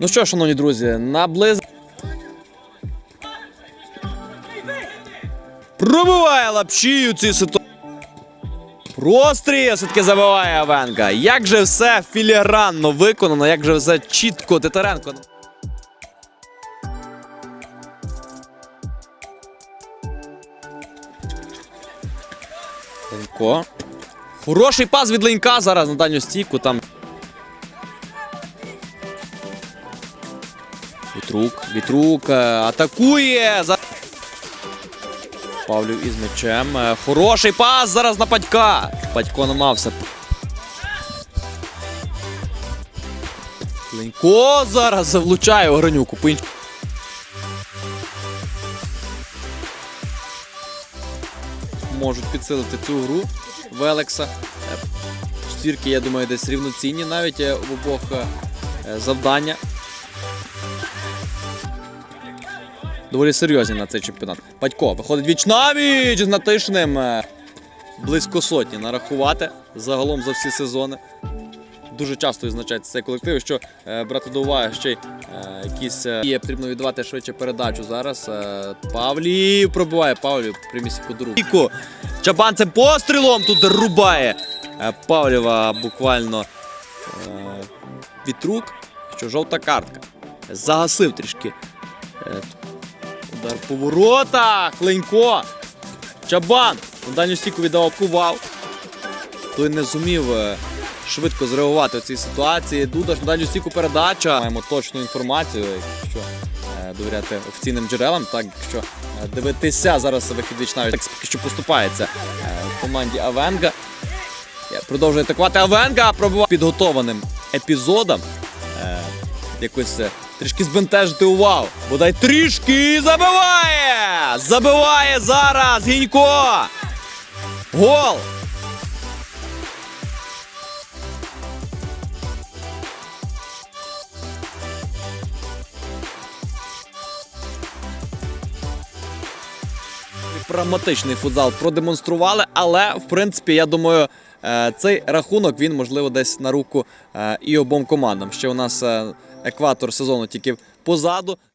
Ну що, шановні друзі, наблиз. Пробиває лапчію ці ситуації. Простріл все-таки забиває Авенка. Як же все філігранно виконано, як же все чітко Титаренко. Ленько. Хороший пас від Ленька зараз на дальню стійку. Там. Вітрук. Вітрук е, атакує. Павлів із м'ячем. Е, Хороший пас зараз на Падька. Падько намався. Ленько зараз влучає Огранюку. Можуть підсилити цю гру Велекса. Е, Четвірки, я думаю, десь рівноцінні навіть в обох завдання. Доволі серйозні на цей чемпіонат. Батько виходить віч з натишним. Близько сотні нарахувати загалом за всі сезони. Дуже часто відзначається цей колектив, що е, брати до уваги ще й е, якісь е, є, потрібно віддавати швидше передачу зараз. Павлів пробиває Павлів примісіку до руку. Чабан цим пострілом тут рубає Павлєва буквально е, вітрук, що жовта картка. Загасив трішки. Е, Удар по воротах. Ленько. Чабан. На дальню стійку віддавав Кувал. Той не зумів е, швидко зреагувати в цій ситуації. Дудаш на дальню стійку передача. Маємо точну інформацію, якщо е, довіряти офіційним джерелам. Так, якщо дивитися зараз вихід навіть так що поступається в команді Авенга. Продовжує атакувати Авенга, пробував підготованим епізодом. Якось трішки збентежити увагу. Бодай трішки забиває! Забиває зараз Гінько! Гол! Прагматичний футзал продемонстрували, але в принципі, я думаю, цей рахунок він можливо десь на руку е, і обом командам. Ще у нас е, екватор сезону тільки позаду.